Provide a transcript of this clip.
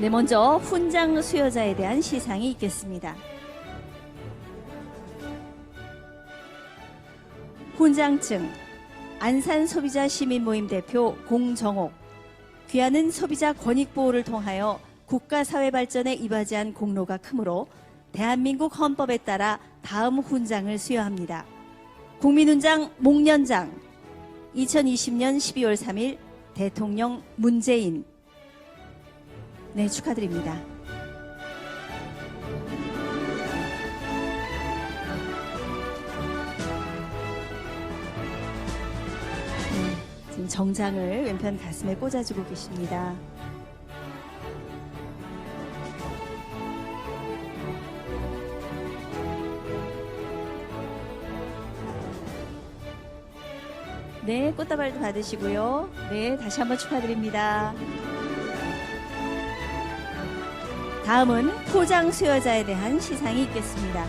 네, 먼저 훈장 수여자에 대한 시상이 있겠습니다. 훈장증 안산 소비자 시민 모임 대표 공정옥 귀하는 소비자 권익 보호를 통하여 국가 사회 발전에 이바지한 공로가 크므로 대한민국 헌법에 따라 다음 훈장을 수여합니다. 국민훈장 목련장 2020년 12월 3일 대통령 문재인 네 축하드립니다. 네, 정장을 왼편 가슴에 꽂아주고 계십니다. 네, 꽃다발도 받으시고요. 네, 다시 한번 축하드립니다. 다음은 포장 수여자에 대한 시상이 있겠습니다.